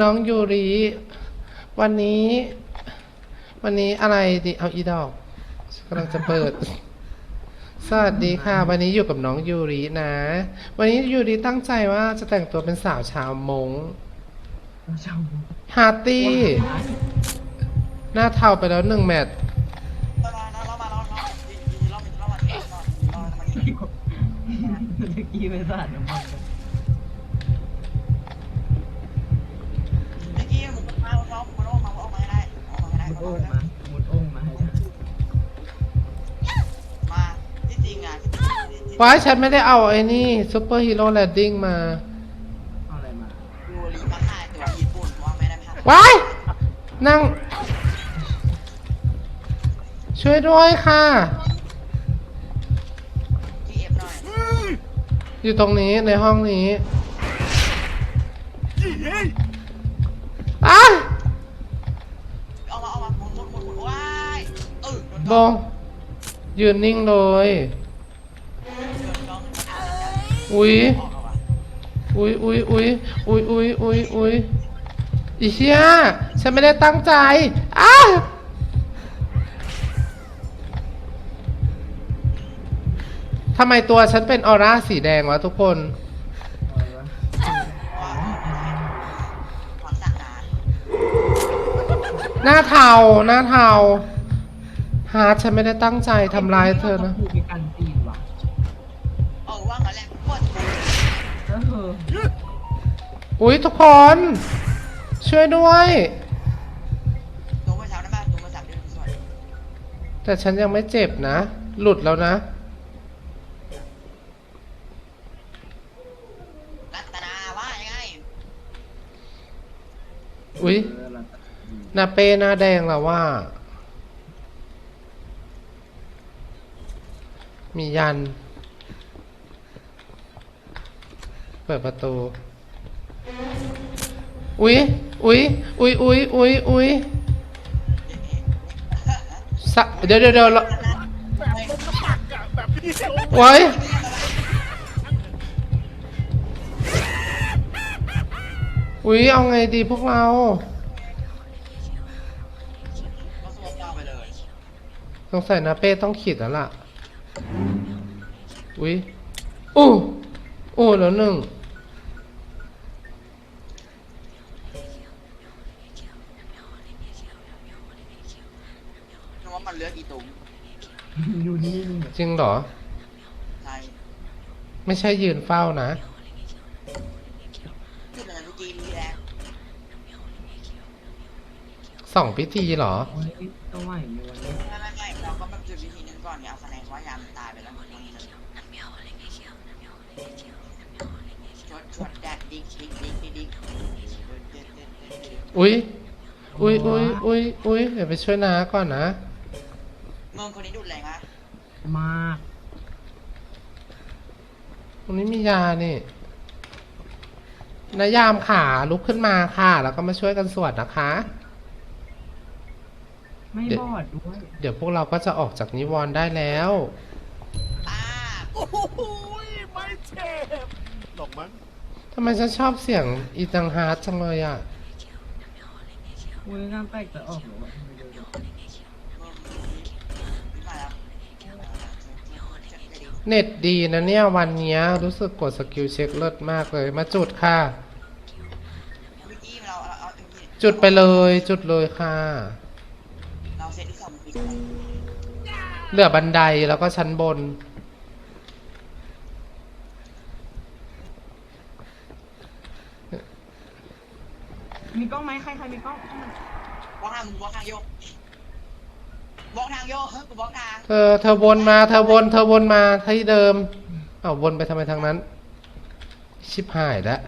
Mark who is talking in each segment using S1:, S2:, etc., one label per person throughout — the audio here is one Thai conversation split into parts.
S1: น้องยูริ วันนี้ วันนี้อะไรดีเอาอีดอกกำลังจะเปิด สวัสดีค่ะ วันนี้อยู่กับน้องยูรินะ วันนี้ยูริตั้งใจว่าจะแต่งตัวเป็นสาวชาวมง
S2: เจ้า
S1: ฮาร์ตี้ หน้าเทาไปแล้วหนึ่งแมตช์
S3: เรามาเรามาเร เอามาหมุดเอา
S2: โอ่
S3: มาให้ได้
S2: มามุดโอ่งมาให้ได้
S3: มาที่จริงที่จริง
S1: ว้ายฉันไม่ได้เอาไอ้นี่ซูเปอร์ฮีโร่แลนดิ้งมา
S2: เอาอะไรมา
S3: ยูริมาถ่ายตัวญี่ปุ่นว่าไม่ได้าพ
S1: ว้าย นั่ง ช่วยด้วยค่ะ
S3: ที่เอฟหน่อย
S1: อยู่ตรงนี้ในห้องนี้อ้า
S3: เออ
S1: โบงยืนนิ่งเลย อุ๊ยอุ้ยอุ้ยอุ้ยอุ้ยอุ้ยอุ้ยอุ้ยอีเชี่ยฉันไม่ได้ตั้งใจอ้าทำไมตัวฉันเป็นออร่าสีแดงวะทุกคน หน้าเทาหน้าเทา ฮาร์ดฉันไม่ได้ตั้งใจทำร้ายเธอนะ
S2: ถูกมีการตีนว่ะ
S3: เออว่างกันแหละปวด
S2: เออ
S1: อุ้ยทุกคน ช่วยด้วย
S3: ตัวเมื่อเช้าได้ป่ะตัวเมื่อเช้าเดือนสวย
S1: แต่ฉันยังไม่เจ็บนะ หลุดแล้วนะ
S3: รัตนาว่ายังไง
S1: อุ้ย
S2: เออเรา
S1: หน้าเป้หน้าแดงแล้วว่า มียัน เปิดประตู อุ๊ย อุ๊ย อุ๊ย อุ๊ย อุ๊ย อุ๊ยสะเดี๋ยวเดี๋ยวเดี๋ยวเราไว้อุ๊ย เอาไงดีพวกเรา
S3: ก็สวมยาวไปเลย
S1: สงสัยนาเป้ต้องขีดแล้วล่ะ อุ๊ยอู้อู้แล้วหนึ่ง
S3: นึกว่ามันเลือกอีตุ้ม
S2: อยู่นี่นี่
S1: จริงเหรอ
S3: ใช่
S1: ไม่ใช่ยืนเฝ้านะ
S3: ที่เหลือเมื่อกี้นี่แหละ
S1: สองพิธีเหรอ
S2: โอ้ยต้องไหวอยู่วันนี้
S3: ไม่ไม่ไม่เราก็แบบจุดวิธีนึงก่อนเนี่ยเอาคะแนนว่ายามตายไปแล้วชดชดแดดดิ๊กดิ๊กดิ๊กดิ๊กดิ๊ก
S1: อุ๊ยอุ๊ยอุ๊ยอุ๊ยอุ๊ยเดี๋ยวไปช่วยนาก่อนนะ
S3: มึงคนนี้ดูดแรงอะ
S2: มาก
S1: ตรงนี้มียานี่นายามขาลุกขึ้นมาค่ะ แล้วก็มาช่วยกันสวดนะคะ
S2: ไม่
S1: เดี๋ยว
S2: บอดด้วย
S1: เดี๋ยวพวกเราก็จะออกจากนิวรณ์ได้แล้ว
S3: ป้า
S4: โอ้โหไม่เจ็บหรอกมั้ง
S1: ทำไมฉันชอบเสียงอีตังฮาร์ดจังเลยอะ
S2: อุ้ยงานแตกจะออกหรอวะไม่รู้เลย
S3: มึงนี่มาแล้ว
S1: เน็ตดีนะเนี่ย วันเนี้ยรู้สึกกดสกิลเช็คเลิศมากเลย มาจุดค่ะ
S3: เมื่อกี้เราเราเอาเมื่อกี้
S1: จุดไปเลยจุดเลยค่ะ
S3: เราเซตที่สองปิด
S1: เหลือบันไดแล้วก็ชั้นบน
S2: มีกล้องไหมใครใครมีกล้อง
S3: บล็อกทางมึงบล็อกทางโยกบล็อกทางโยกเฮ้ยกูบล็อกทาง
S1: เธอเธอวนมาเธอวนเธอวนมาที่เดิมเอาวนไปทำไมทางนั้น ชิบหายแล้ว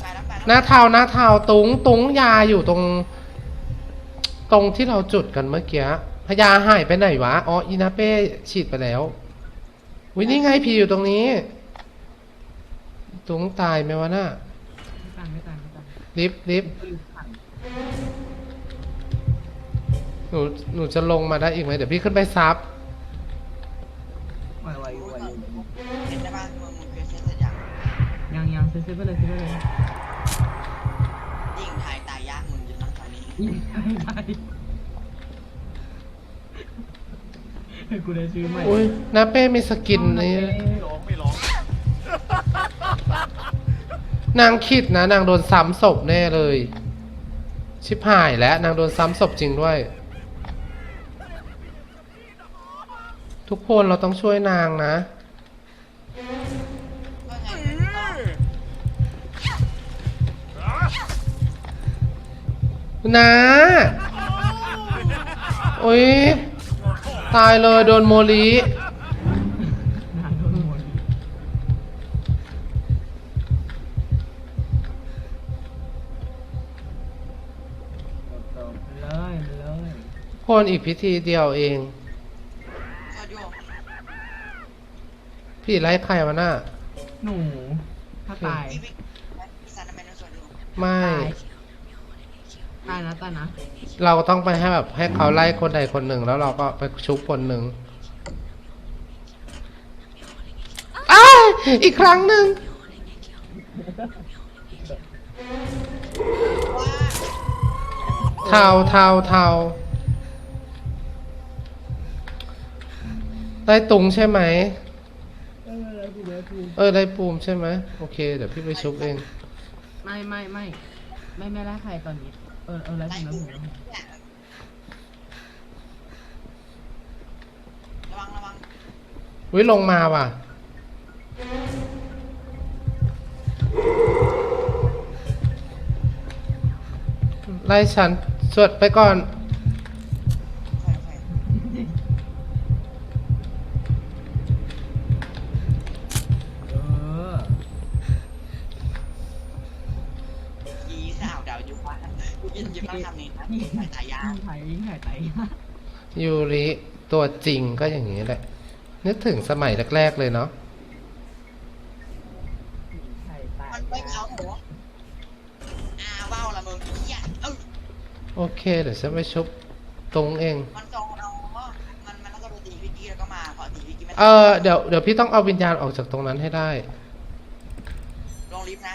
S3: ไปแล้วไปแล้ว
S1: หน้าเทาหน้าเทาตุงตุงยาอยู่ตรง ตรงที่เราจุดกันเมื่อกี้พยาหายไปไหนวะอ๋ออีนาเป้ฉีดไปแล้ววินี่ไงพีอยู่ตรงนี้ ตุงตายไหมวะน่ะ ลิฟต์ลิฟต์หนูหนูจะลงมาได้อีกไหมเดี๋ยวพี่ขึ้นไปซับ
S2: ไวไวไวอยู่
S3: เห็นได้ป่ะมึงมึงเคยเซตเสร็จยัง
S2: ยังยังซื้อซื้อไปเลยซื้อไปเลยไม่ได้กูได้ชื่อใหม่
S1: อุ้ยนาเป้มีสกินนี่
S4: ไม่ร้องไม่ร้อง
S1: นางคิดนะ นางโดนซ้ำศพแน่เลย ชิบหายแล้วนางโดนซ้ำศพจริงด้วย ทุกคนเราต้องช่วยนางนะ
S3: ว่าไง
S1: นะโอ้ยตายเลยโดนโมลี
S2: นานโดนหมดตบๆเลยเลย
S1: คนอีกพิธีเดียวเอง
S3: สวดอยู่
S1: พี่ไล่ใครวะน่ะ
S2: หนูถ้าตาย
S3: พี่วิกพี่สันทำไมต้องสวดอยู่
S1: ไม่
S2: ตายนะตายนะ
S1: เราต้องไปให้แบบให้เขาไล่คนใดคนหนึ่งแล้วเราก็ไปชุบคนหนึ่งอ้ายอีกครั้งหนึ่ง
S3: ว่า
S1: เทาเทาเทา ได้ตุงใช่ไหม
S2: เออแล้วกูแล้วกู
S1: เออได้ปูมใช่ไหมโอเคเดี๋ยวพี่ไปชุบเอง
S2: ไม่ไม่ไม่ไม่ไม่ไล่ใครตอนนี้ เออเออไล่
S3: ไล่
S2: ผมแล้ว
S3: กู
S2: ผม
S3: เนี่ยระวังระวัง
S1: วิลงมาว่ะ ไล่ฉันสวดไปก่อน
S3: ยู
S1: ริตัวจริงก็อย่างนี้แหละ นึกถึงสมัยแรก ๆ เลยเนาะ
S2: ถ่ายไต
S3: มันไม่เอาหนูอาว่าวละมึงเหี้ยเออ
S1: โอเค เดี๋ยวฉันไปชุบตรงเอง
S3: มันทรงเอามันมันแล้วก็โดนตีวิกกี้แล้วก็มาขอตีวิกกี้ไม่
S1: เออเดี๋ยวเดี๋ยวพี่ต้องเอาวิญญาณออกจากตรงนั้นให้ได้
S3: ลงลิฟต์นะ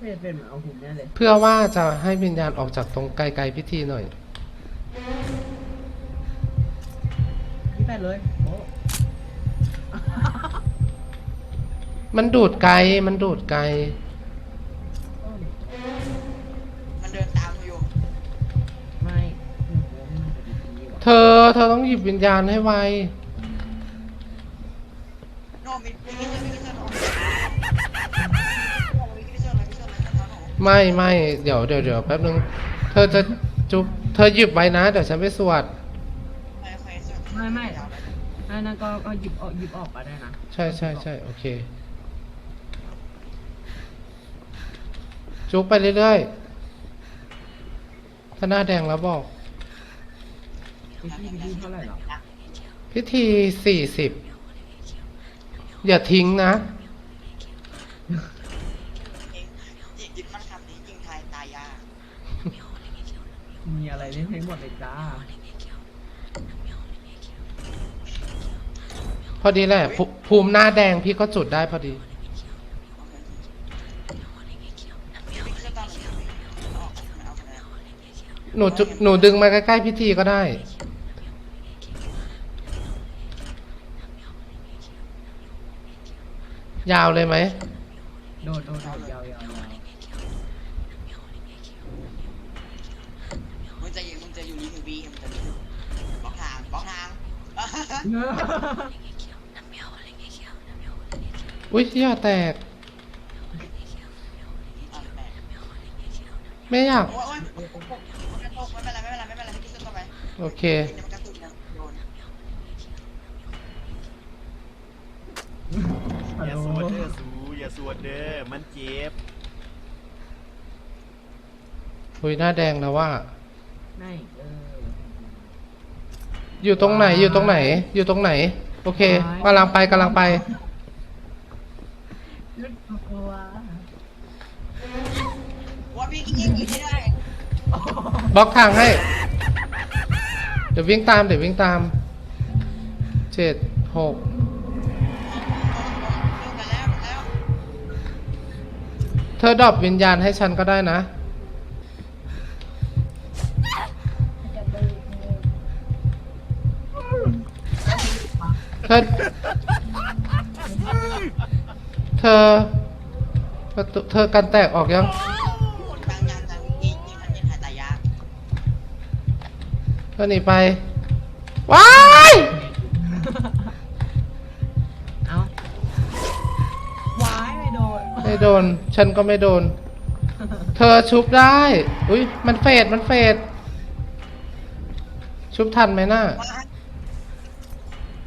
S2: ไม่เป็นเหมือนเอาหุ่นแน่เลย
S1: เพื่อว่าจะให้วิญญาณออกจากตรงไกลๆพิธีหน่อย
S2: นี่ไปเลยโอ้
S1: มันดูดไกล มันดูดไกล
S3: มันเดินตามกูอยู่
S2: ไม่หนูว่ามันจะดีกว่า
S1: เธอ เธอต้องหยิบวิญญาณให้ไว
S3: โนมิวิกกี้เซอร์วิกกี้เซอร์โนวิกกี้เซอร์เลยวิกกี้เซอร์เลยนะหนู
S1: ไม่ไม่เดี๋ยวเดี๋ยวเดี๋ยวแป๊บนึง เธอจะจุบเธอหยิบไว้นะ เดี๋ยวฉันไปสวด
S3: ไม่เคยเซอร์
S2: ไม่ไม่ อันนั้นก็ก็หยิบออกหยิบออกมาได้นะ
S1: ใช่ใช่ใช่โอเค จุบไปเรื่อยๆถ้าหน้าแดงแล้วบอก
S2: พิธีพิธีเท่าไหร่หรอ
S1: พิธีสี่สิบอย่าทิ้งนะ
S3: เองยิงมันคำนี้ยิงไทยตายยาก
S2: มีอะไรเล่นให้หมดเลยจ้า
S1: อดีแหละภูภูมิหน้าแดงพี่ก็จุดได้พอดี
S3: วิกกี้เซอร์ตามหนูออกมันเอาคะแนน
S1: หนูจุหนูดึงมาใกล้ๆพิธีก็ได้ ยาวเลยไหม
S2: โดดโดดโดดยาวยาวยาว
S3: มึงจะยิงมึงจะอยู่ลิฟต์บีมึงจะยิงบล็อกทางบล็อกทาง
S1: อุ้ย อย่าแตก ไม่อยาก
S3: โอ้ยโอ้ยมันกระตุกไม่เป็นไรไม่เป็นไรไม่เป็นไรวิกกี้เซอร์ต่อไป
S1: โอเค
S3: เดี๋ยวมันกระตุกนะโดน
S2: ฮัล
S4: อย่า
S2: โห
S4: สวด
S2: ล
S4: เด้อสูอย่าสวดเด้อมันเจ็บ
S1: อุ้ยหน้าแดงแล้วว่า
S2: ไม่เออ
S1: อยู่ตรงไหน อยู่ตรงไหน อยู่ตรงไหน โอเคกำลังไปกำลังไป
S2: ลึ กกลัว
S3: ว่าพี่ยิงยิงไม่ได้
S1: บล็อกทางให้ เดี๋ยววิ่งตาม เดี๋ยววิ่งตาม เจ็ดหก
S3: มาแล้วมาแล้ว
S1: เธอดรอปวิญญาณให้ฉันก็ได้นะ อประตูเธอกันแตกออกยัง
S3: ยังยังยังอีกอีกทันเย็นหายตายยาก
S1: เธอหนีไป ว้าย
S2: เอ้าว้ายไม่โดน
S1: ไม่โดน ฉันก็ไม่โดน เธอชุบได้ อุ้ยมันเฟด มันเฟด ชุบทันไหมน่า
S3: ว้าย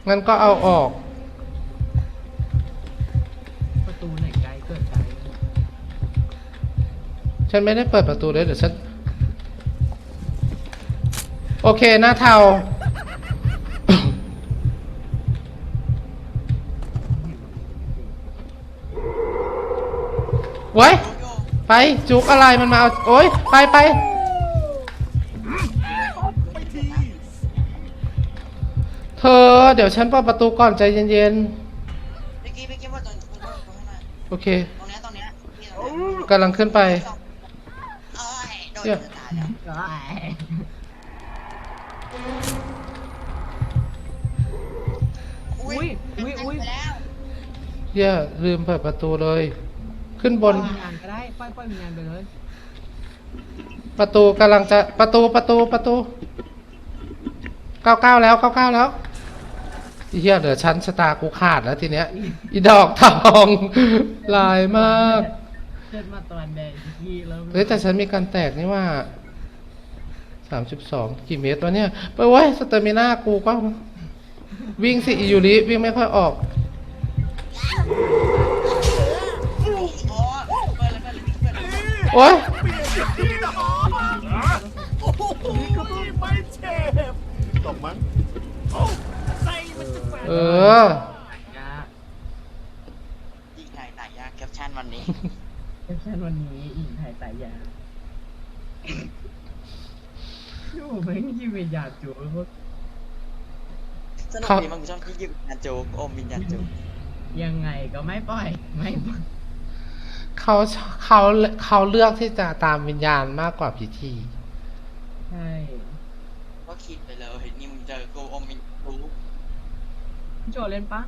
S1: งั้นก็เอาออก ฉันไม่ได้เปิดประตูเลยเดี๋ยวฉัน โอเคหน้าเทาไว้ย
S3: โยโย่
S1: ไปจุกอะไรมันมาเอาโอ๊ยไปไป
S4: ไปที
S1: เธอเดี๋ยวฉันเปิดประตูก่อนใจเย็น
S3: เมื่อกี้เมื่อกี้ว่าตรงตรงตรงตรงนั้น
S1: ๆโอเค
S3: ตรงเนี้ยตรงเนี้ยพี่ตรงเนี้ย
S1: กำลังขึ้นไป
S3: เอ้ย โดน
S1: เดี๋ยว
S3: จะตายแล้ว
S2: ว้าย
S3: อุ้ยอุ้ยอุ้ย แล้ว
S1: เหี้ย่ลืมเปิดประตูเลย ขึ้นบน
S2: มีงานก็ได้ปล่อยปล่อยมีงานไปเลย
S1: ประตูกำลังจะประตูประตูประตูเก้าเก้าแล้วเก้าเก้าแล้วไอ้เฮียเหลือชั้นชะตากูขาดแล้วทีเนี้ยอีดอกทอง ลายมาก
S2: เดินมาตอนแดงทีแล้ว
S1: เฮ้ยแต่ฉันมีการแตกนี่ว่าสามสิบสองกี่เมตรวะเนี่ยไปไว้ยสเตอร์มิน่ากูก็วิ่งสิอิยูริวิ่งไม่ค่อยออก
S3: โอ้โหเปิดเลยเปิดเลยเปิดเลย
S1: โอ๊ย
S4: เปลี่ยนที่นอนโอ้โหไม่เจ็บตกมั้งโอ้ใส่มันจะแฝง
S1: เออ
S2: ยาก
S3: ยิงไทยตายยากแคปชั่นวันนี้
S2: แค ปชั่นวันนี้อิงไทยตายยากอยู่ไม่มีชีวิตอยากจูบพวก
S3: สนุกดีมันชอบที่ยิงวิญญาณโจกอมวิญญาณโจก
S2: ยังไงก็ไม่ปล่อย ไม่ปล่อย
S1: เขาเขาเขาเลือกที่จะตามวิญญาณมากกว่าพิธี
S2: ใช่
S3: ก็คิดไปเลยนี่มึงเจอกูอมวิญญาณโจก
S2: โจเล่นปะ